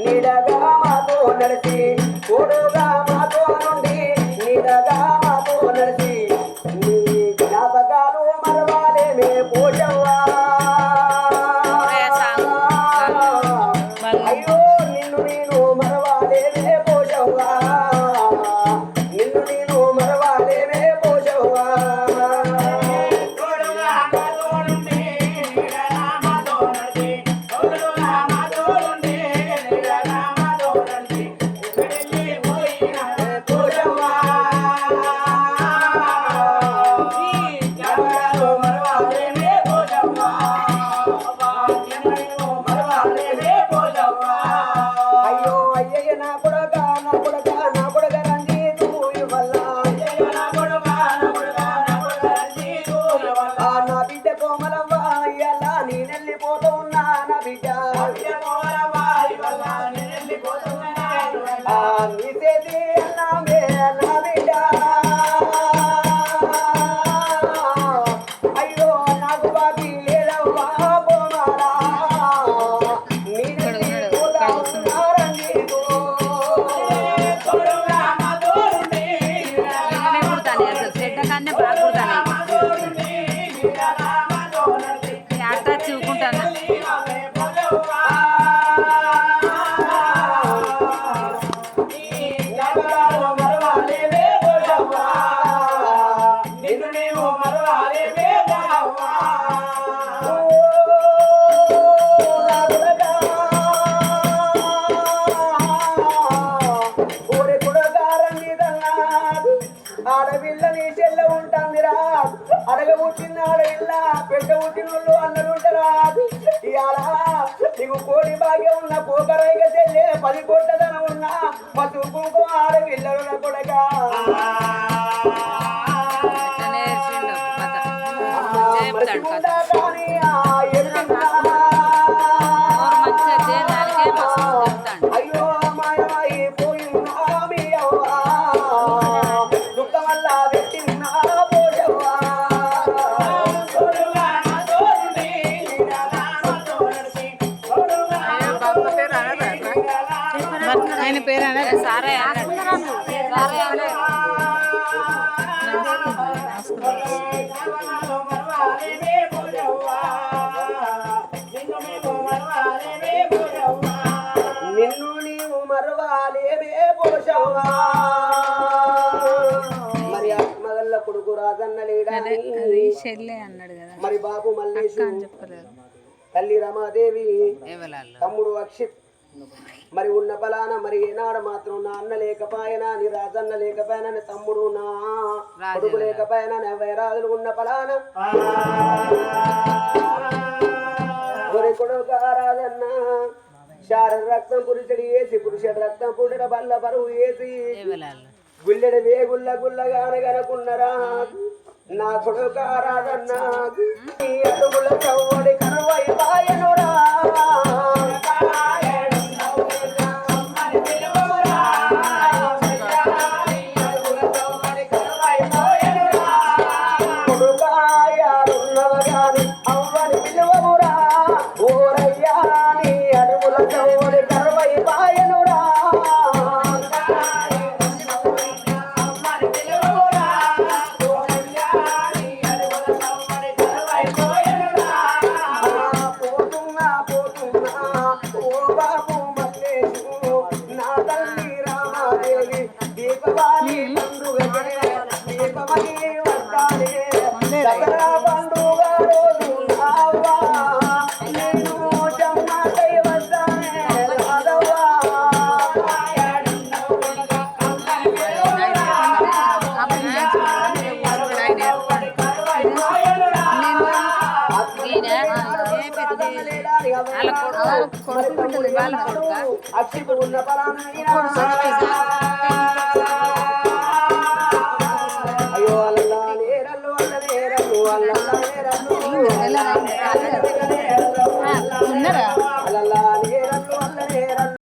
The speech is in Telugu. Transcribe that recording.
నీడగా మాతో నడిచి తోడుగా మాతో నుండి నీడగా మాతో నడిచి నీ జ్ఞాపకాలు మరవాలేమే 啊你确定 పది కోట్ల ధనం ఉన్నా మా కుంకుమ ఆడపిల్లలు కొడగా ఆయన పేరు. నిన్ను నీవు పోషవ్వా. మరి ఆత్మగల్ల కొడుకు రాజన్న లేడా అదే అది చెల్లె అన్నాడు కదా. మరి బాబు మల్లేషు అని చెప్పలేదు. తల్లి రమాదేవి తమ్ముడు అక్షిత్ మరి ఉన్న పలాన మరి ఏనాడు మాత్రం నా అన్న లేకపోయినా నీ రాజన్న లేకపోయినా నీ తమ్ముడు నా కొడుకు లేకపోయినా నా వైరాజులు ఉన్న పలాన ఒరి కొడుకు రాజన్న. శారద రక్తం పురుషుడు వేసి పురుషుడు రక్తం పుడిన బల్ల బరువు వేసి గుల్లెడ వేగుల్ల గుల్లగాన గనకున్నరా నా కొడుకు రాజన్న. ఈ అడుగుల చవ్వడి అడుగుల చవ్వడి వాళ్ళ